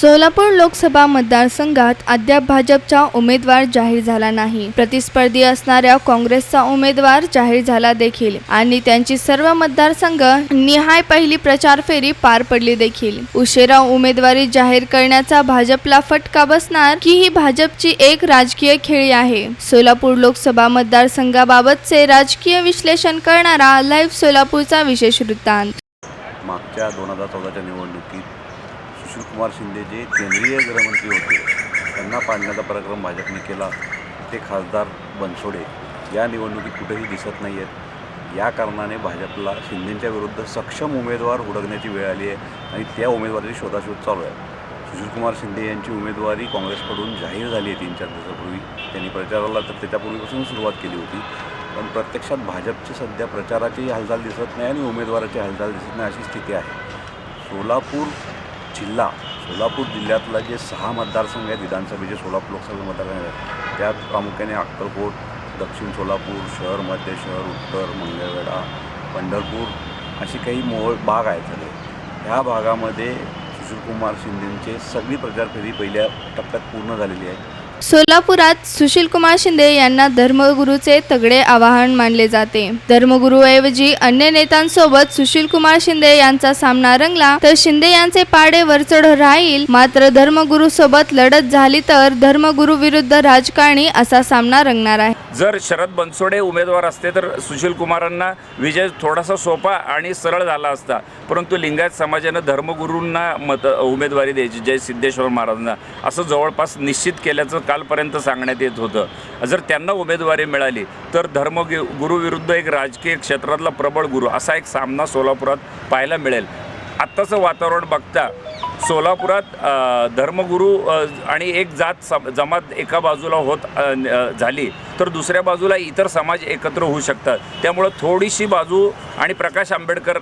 सोलापूर लोकसभा मतदारसंघात अद्याप भाजपचा उमेदवार जाहीर झाला नाही. प्रतिस्पर्धी असणाऱ्या काँग्रेसचा उमेदवार जाहीर झाला देखील आणि त्यांची सर्व मतदारसंघ निहाय पहिली प्रचार फेरी पार पडली देखील. उशिरा उमेदवारी जाहीर करण्याचा भाजपला फटका बसणार की ही भाजपची एक राजकीय खेळी आहे. सोलापूर लोकसभा मतदारसंघाबाबतचे राजकीय विश्लेषण करणारा लाईव्ह सोलापूरचा विशेष वृत्तांत. मागच्या दोन हजार चौदाच्या निवडणुकीत सुशीलकुमार शिंदे जे केंद्रीय गृहमंत्री होते त्यांना पाडण्याचा पराक्रम भाजपने केला. ते खासदार बनसोडे. या निवडणुकीत कुठेही दिसत नाही आहेत या कारणाने भाजपला शिंदेच्या विरुद्ध सक्षम उमेदवार हुडकण्याची वेळ आली आहे आणि त्या उमेदवाराची शोधाशोध चालू आहे. सुशीलकुमार शिंदे यांची उमेदवारी काँग्रेसकडून जाहीर झाली आहे तीन चार दिवसापूर्वी. त्यांनी प्रचाराला तर त्याच्यापूर्वीपासून सुरुवात केली होती. पण प्रत्यक्षात भाजपची सध्या प्रचाराची हालचाल दिसत नाही आणि उमेदवाराची हालचाल दिसत नाही अशी स्थिती आहे. सोलापूर जिल्हा सोलापूर जिल्ह्यातला जे सहा मतदारसंघ आहेत विधानसभेचे सोलापूर लोकसभा मतदारसंघ आहेत त्यात प्रामुख्याने अक्कलकोट दक्षिण सोलापूर शहर मध्य शहर उत्तर मंगळवेढा पंढरपूर अशी काही मोळ भाग आहेत सगळे. ह्या भागामध्ये सुशीलकुमार शिंदेंचे सगळी प्रचार फेरी पहिल्या टप्प्यात पूर्ण झालेली आहे. सोलापुरात सुशील कुमार शिंदे यांना धर्मगुरूचे तगडे आवाहन मानले जाते. धर्मगुरूऐवजी अन्य नेत्यांसोबत सुशील कुमार शिंदे यांचा सामना रंगला तर शिंदे यांचे पाडे वरचढ राहील. मात्र धर्मगुरू सोबत लढत झाली तर धर्मगुरू विरुद्ध राजकारणी असा सामना रंगणार आहे. जर शरद बनसोडे उमेदवार असते तर सुशील कुमारांना विजय थोडासा सोपा आणि सरळ झाला असता. परंतु लिंगायत समाजानं धर्मगुरूंना मत उमेदवारी द्यायची. जय सिद्धेश्वर महाराजांना. असं जवळपास निश्चित केल्याचं कालपर्यंत सांगण्यात येत होतं. जर त्यांना उमेदवारी मिळाली तर धर्म गुरुविरुद्ध एक राजकीय क्षेत्रातला प्रबळ गुरु असा एक सामना सोलापुरात पाहायला मिळेल. आत्ताचं वातावरण बघता सोलापुरात धर्मगुरू आणि एक जात सम जमात एका बाजूला होत झाली तर दुसऱ्या बाजूला इतर समाज एकत्र होऊ शकतात. त्यामुळं थोडीशी बाजू आणि प्रकाश आंबेडकर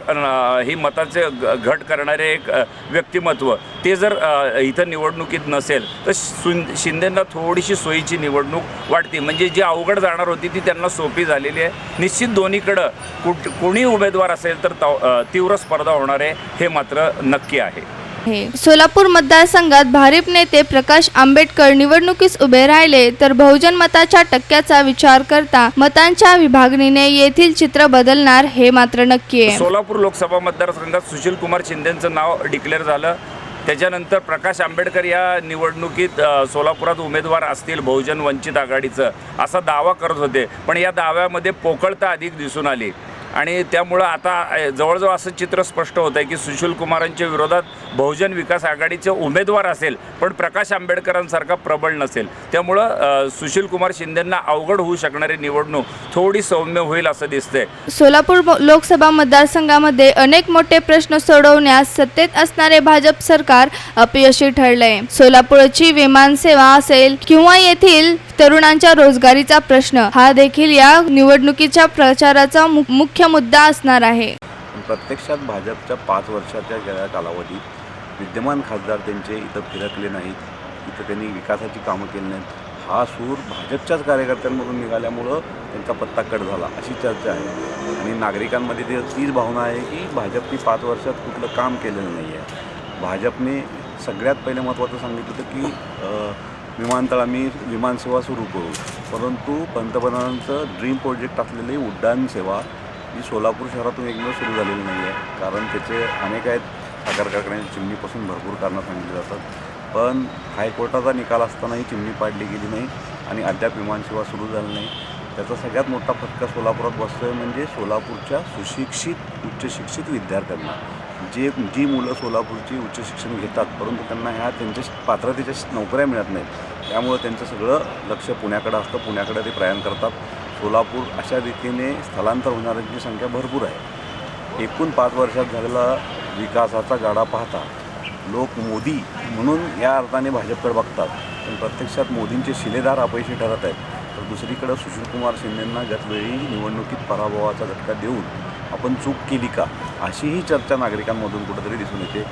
ही मताचे ग- घट करणारे एक व्यक्तिमत्व. ते जर इथं निवडणुकीत नसेल तर सुन शिंदेंना थोडीशी सोयीची निवडणूक वाटते. म्हणजे जी अवघड जाणार होती ती त्यांना सोपी झालेली आहे. निश्चित दोन्हीकडं कुठ कोणी उमेदवार असेल तर तव- तीव्र स्पर्धा होणार आहे हे मात्र नक्की आहे. आहे. सोलापूर मतदारसंघात भारिप नेते प्रकाश आंबेडकर निवडणुकीस उभे राहिले तर बहुजन मताच्या टक्क्याचा विचार करता मतांच्या विभागणीने येथील चित्र बदलणार हे मात्र नक्की आहे. सोलापूर लोकसभा मतदारसंघात सुशील कुमार शिंदेचं नाव डिक्लेअर झालं. त्याच्यानंतर प्रकाश आंबेडकर या निवडणुकीत सोलापुरात उमेदवार असतील बहुजन वंचित आघाडीचं असा दावा करत होते. पण या दाव्यामध्ये पोकळता अधिक दिसून आली. आणि त्यामुळं आता जवळजवळ असं चित्र स्पष्ट होतं आहे की सुशील कुमारांच्या विरोधात बहुजन विकास आघाडीचे उमेदवार असेल पण प्रकाश आंबेडकरांसारखा प्रबळ नसेल. त्यामुळं सुशील कुमार शिंदेंना अवघड होऊ शकणारी निवडणूक थोडी सौम्य होईल असं दिसतंय. सोलापूर लोकसभा मतदारसंघामध्ये अनेक मोठे प्रश्न सोडवण्यास सत्तेत असणारे भाजप सरकार अपयशी ठरलंय. सोलापूरची विमानसेवा असेल किंवा येथील तरुणांच्या रोजगारीचा प्रश्न. हा देखील या निवडणुकीच्या प्रचाराचा मु- मुख्य मुद्दा असणार आहे. प्रत्यक्षात भाजपच्या पाच वर्षाच्या गेल्या कालावधीत विद्यमान खासदार त्यांचे इथं फिरकले नाहीत. इथं त्यांनी विकासाची कामं केली नाहीत. हा सूर भाजपच्याच कार्यकर्त्यांमधून निघाल्यामुळं त्यांचा पत्ता कट झाला अशी चर्चा आहे. आणि नागरिकांमध्ये ती तीच भावना आहे की भाजपने पाच वर्षात कुठलं काम केलेलं नाही आहे भाजपने सगळ्यात पहिले महत्त्वाचं सांगितलं होतं की विमानतळ आम्ही विमानसेवा सुरू करू. परंतु पंतप्रधानांचं ड्रीम प्रोजेक्ट असलेली उड्डाण सेवा ही सोलापूर शहरातून एकमेव सुरू झालेली नाही आहे. कारण त्याचे अनेक आहेत साखर कारखान्याच्या चिमणीपासून भरपूर कारणं सांगितली जातात. पण हायकोर्टाचा निकाल असतानाही चिमणी पाडली गेली नाही आणि अद्याप विमानसेवा सुरू झाली नाही. त्याचा सगळ्यात मोठा फटका सोलापुरात बसतो आहे म्हणजे सोलापूरच्या सुशिक्षित उच्च शिक्षित विद्यार्थ्यांना. जे जी मुलं सोलापूरची उच्च शिक्षण घेतात परंतु त्यांना ह्या त्यांच्या पात्रतेच्या नोकऱ्या मिळत नाहीत. त्यामुळं त्यांचं सगळं लक्ष पुण्याकडं असतं. पुण्याकडे ते प्रयाण करतात. सोलापूर अशा रीतीने स्थलांतर होणाऱ्यांची संख्या भरपूर आहे. एकूण पाच वर्षात झालेला विकासाचा गाडा पाहता लोक मोदी म्हणून या अर्थाने भाजपकडे बघतात. पण प्रत्यक्षात मोदींचे शिलेदार अपयशी ठरत आहेत. तर दुसरीकडं सुशीलकुमार शिंदेंना गतवेळी निवडणुकीत पराभवाचा झटका देऊन आपण चूक केली का? अशीही चर्चा नागरिकांमधून कुठंतरी दिसून येते.